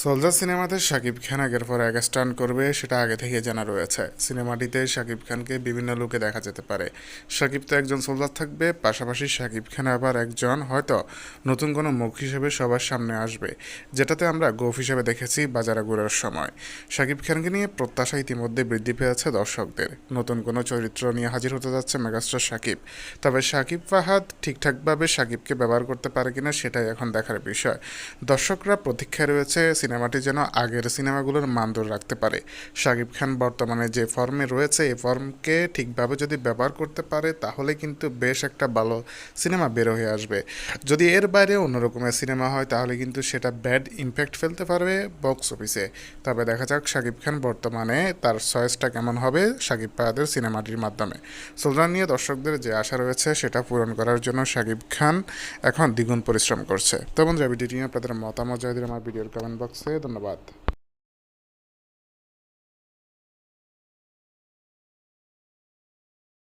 Soldier সিনেমাতে শাকিব খান আগের পর এক স্টান করবে, সেটা আগে থেকে জানা রয়েছে। সিনেমাটিতে শাকিব খানকে বিভিন্ন লুকে দেখা যেতে পারে। শাকিব তো একজন সোলজার থাকবে, পাশাপাশি শাকিব খান আবার একজন হয়তো নতুন কোনো মুখ হিসেবে সবার সামনে আসবে, যেটাতে আমরা গোফ হিসেবে দেখেছি বাজারে ঘুরার সময়। শাকিব খানকে নিয়ে প্রত্যাশা ইতিমধ্যে বৃদ্ধি পেয়েছে দর্শকদের। নতুন কোনো চরিত্র নিয়ে হাজির হতে যাচ্ছে মেগাস্টার শাকিব। তবে শাকিব ফাহাদ ঠিকঠাকভাবে শাকিবকে ব্যবহার করতে পারে কিনা সেটাই এখন দেখার বিষয়। দর্শকরা প্রতীক্ষায় রয়েছে সিনেমাটি যেন আগের সিনেমাগুলোর মান রাখতে পারে। শাকিব খান বর্তমানে যে ফর্মে রয়েছে, এই ফর্মকে ঠিকভাবে যদি ব্যবহার করতে পারে, তাহলে কিন্তু বেশ একটা ভালো সিনেমা বের হয়ে আসবে। যদি এর বাইরে অন্য রকমের সিনেমা হয়, তাহলে কিন্তু সেটা ব্যাড ইম্প্যাক্ট ফেলতে পারবে বক্স অফিসে। তবে দেখা যাক শাকিব খান বর্তমানে তার চয়েসটা কেমন হবে শাকিব পাহাদের সিনেমাটির মাধ্যমে। সুলতান নিয়ে দর্শকদের যে আশা রয়েছে, সেটা পূরণ করার জন্য শাকিব খান এখন দ্বিগুণ পরিশ্রম করছে। তো বন্ধুরা, ভিডিওটি নিয়ে আপনাদের মতামত দিন, আমার ভিডিওর কমেন্ট বক্সে ধন্যবাদ।